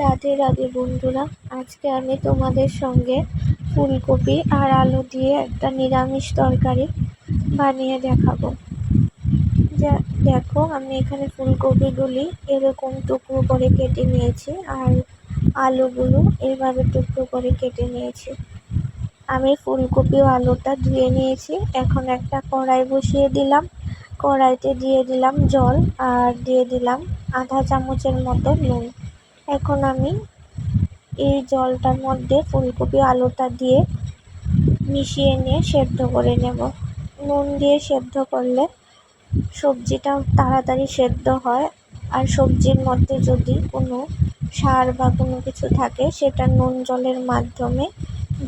রাধে রাধে বন্ধুরা, আজকে আমি তোমাদের সঙ্গে ফুলকপি আর আলু দিয়ে একটা নিরামিষ তরকারি বানিয়ে দেখাবো। যা, দেখো, আমি এখানে ফুলকপিগুলি এরকম টুকরো করে কেটে নিয়েছি আর আলুগুলো এভাবে টুকরো করে কেটে নিয়েছি। আমি ফুলকপি ও আলুটা ধুয়ে নিয়েছি। এখন একটা কড়াই বসিয়ে দিলাম। কড়াইতে দিয়ে দিলাম জল আর দিয়ে দিলাম আধা চামচের মতো নুন। এখন আমি এই জলটার মধ্যে ফুলকপি আলুটা দিয়ে মিশিয়ে নিয়ে সেদ্ধ করে নেব। নুন দিয়ে সেদ্ধ করলে সবজিটা তাড়াতাড়ি সেদ্ধ হয় আর সবজির মধ্যে যদি কোনো সার বা কোনো কিছু থাকে, সেটা নুন জলের মাধ্যমে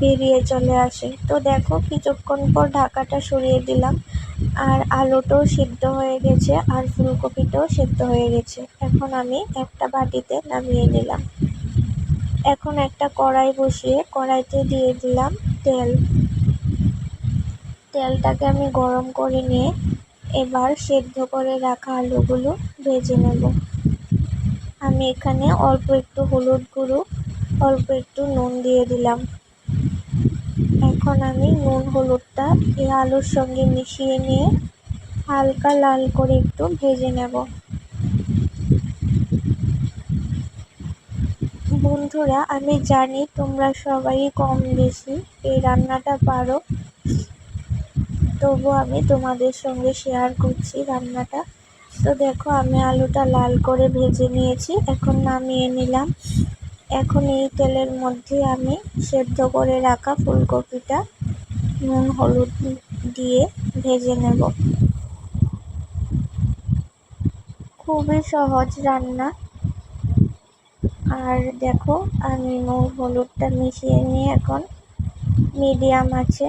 বেরিয়ে চলে আসে। তো দেখো, কিছুক্ষণ পর ঢাকাটা সরিয়ে দিলাম। আর আলুটাও সিদ্ধ হয়ে গেছে আর ফুলকপিটাও সিদ্ধ হয়ে গেছে। এখন আমি একটা বাটিতে নামিয়ে নিলাম। এখন একটা কড়াই বসিয়ে কড়াইতে দিয়ে দিলাম তেল। তেলটাকে আমি গরম করে নিয়ে এবার সেদ্ধ করে রাখা আলুগুলো ভেজে নেব। আমি এখানে অল্প একটু হলুদ গুঁড়ো, অল্প একটু নুন দিয়ে দিলাম। এখন আমি নুন হলুদটা এই আলুর সঙ্গে মিশিয়ে নিয়ে হালকা লাল করে একটু ভেজে নেব। বন্ধুরা, আমি জানি তোমরা সবাই কম বেশি এই রান্নাটা পারো তবু আমি তোমাদের সঙ্গে শেয়ার করছি রান্নাটা। তো দেখো, আমি আলুটা লাল করে ভেজে নিয়েছি, এখন নামিয়ে নিলাম। এখন এই তেলের মধ্যে আমি সেদ্ধ করে রাখা ফুলকপিটা নুন, হলুদ দিয়ে ভেজে নেব। খুবই সহজ রান্না। আর দেখো, আমি নুন, হলুদটা মিশিয়ে নিয়ে এখন মিডিয়াম আছে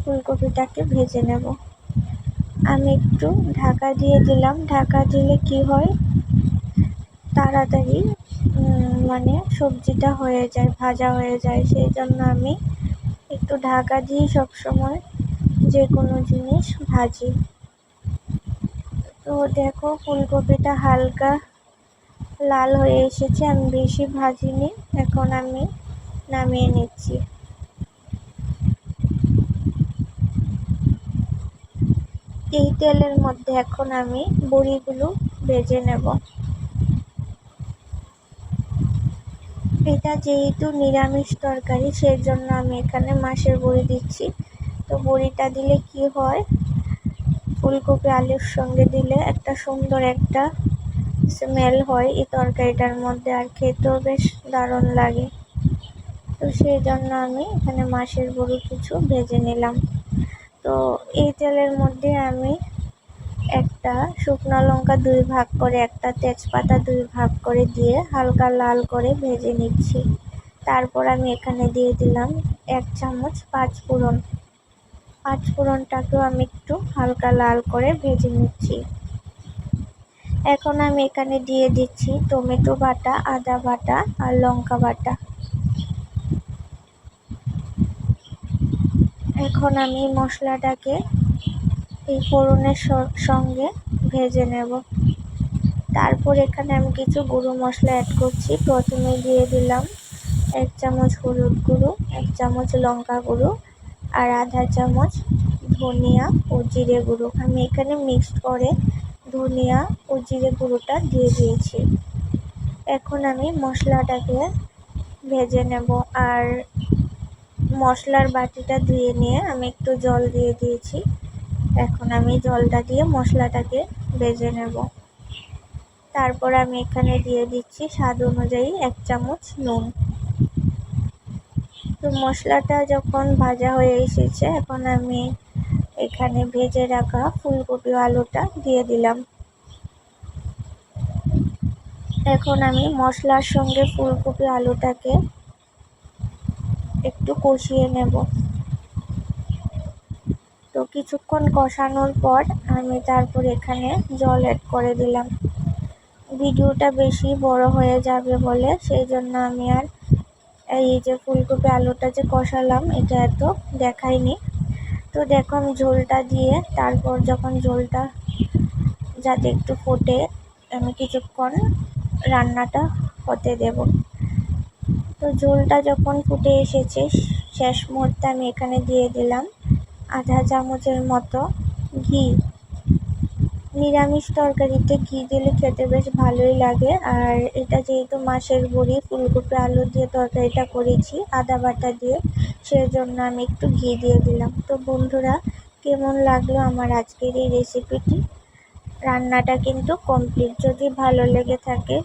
ফুলকপিটাকে ভেজে নেব। আমি একটু ঢাকা দিয়ে দিলাম। ঢাকা দিলে কি হয়? তাড়াতাড়ি মানে সবজিটা হয়ে যায়, ভাজা হয়ে যায়, সেই জন্য আমি একটু ঢাকা দিয়ে সবসময় যে কোনো জিনিস ভাজি। তো দেখো, ফুলকপিটা হালকা লাল হয়ে এসেছে, আমি বেশি ভাজিনি, এখন আমি নামিয়ে নিচ্ছি। এই তেলের মধ্যে এখন আমি বড়িগুলো ভেজে নেব। এটা যেহেতু নিরামিষ তরকারি সেই জন্য আমি এখানে মাছের বড়ি দিচ্ছি। তো বড়িটা দিলে কি হয়? ফুলকপি, আলুর সঙ্গে দিলে একটা সুন্দর একটা স্মেল হয় এই তরকারিটার মধ্যে আর খেতেও বেশ দারুণ লাগে। তো সেই জন্য আমি এখানে মাছের বড়ি কিছু ভেজে নিলাম। তো এই তেলের মধ্যে আমি একটা শুকনো লঙ্কা দুই ভাগ করে, একটা তেজপাতা দুই ভাগ করে দিয়ে হালকা লাল করে ভেজে নিচ্ছি। তারপর আমি এখানে দিয়ে দিলাম এক চামচ পাঁচ ফোড়ন। পাঁচ ফোড়নটাকেও আমি একটু হালকা লাল করে ভেজে নিচ্ছি। এখন আমি এখানে দিয়ে দিচ্ছি টমেটো বাটা, আদা বাটা আর লঙ্কা বাটা। এখন আমি মশলাটাকে এই ফোড়নের সঙ্গে ভেজে নেব। তারপর এখানে আমি কিছু গুঁড়ো মশলা অ্যাড করছি। প্রথমে দিয়ে দিলাম এক চামচ হলুদ গুঁড়ো, এক চামচ লঙ্কা গুঁড়ো আর আধা চামচ ধনিয়া ও জিরে গুঁড়ো। আমি এখানে মিক্সড করে ধনিয়া ও জিরে গুঁড়োটা দিয়ে দিয়েছি। এখন আমি মশলাটাকে ভেজে নেব আর মশলার বাটিটা ধুয়ে নিয়ে আমি একটু জল দিয়ে দিয়েছি। এখন আমি জলটা দিয়ে মশলাটাকে ভেজে নেব। তারপর আমি এখানে দিয়ে দিচ্ছি স্বাদ অনুযায়ী এক চামচ নুন। তো মশলাটা যখন ভাজা হয়ে এসেছে, এখন আমি এখানে ভেজে রাখা ফুলকপি আলুটা দিয়ে দিলাম। এখন আমি মশলার সঙ্গে ফুলকপি আলুটাকে একটু কষিয়ে নেব। কিছুক্ষণ কষানোর পর আমি তারপর এখানে জল অ্যাড করে দিলাম। ভিডিওটা বেশি বড় হয়ে যাবে বলে সেই জন্য আমি আর এই যে ফুলকপি আলুটা যে কষালাম, এটা এত দেখাইনি। তো দেখো আমি ঝোলটা দিয়ে তারপর যখন ঝোলটা যাতে একটু ফোটে, আমি কিছুক্ষণ রান্নাটা হতে দেব। তো ঝোলটা যখন ফুটে এসেছে, শেষ মুহূর্তে আমি এখানে দিয়ে দিলাম। আধা চামচের মতো ঘি। নিরামিষ তরকারিতে ঘি দিলে খেতে বেশ ভালোই লাগে। আর এটা যেহেতু মাছের বড়ি, ফুলকপি, আলু দিয়ে তরকারিটা করেছি, আদা বাটা দিয়ে, সেজন্য আমি একটু ঘি দিয়ে দিলাম। তো বন্ধুরা, কেমন লাগল আমার আজকের এই রেসিপিটি? রান্নাটা কিন্তু কমপ্লিট। যদি ভালো লেগে থাকে,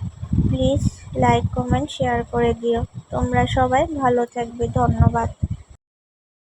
প্লিজ লাইক, কমেন্ট, শেয়ার করে দিও। তোমরা সবাই ভালো থাকবে। ধন্যবাদ।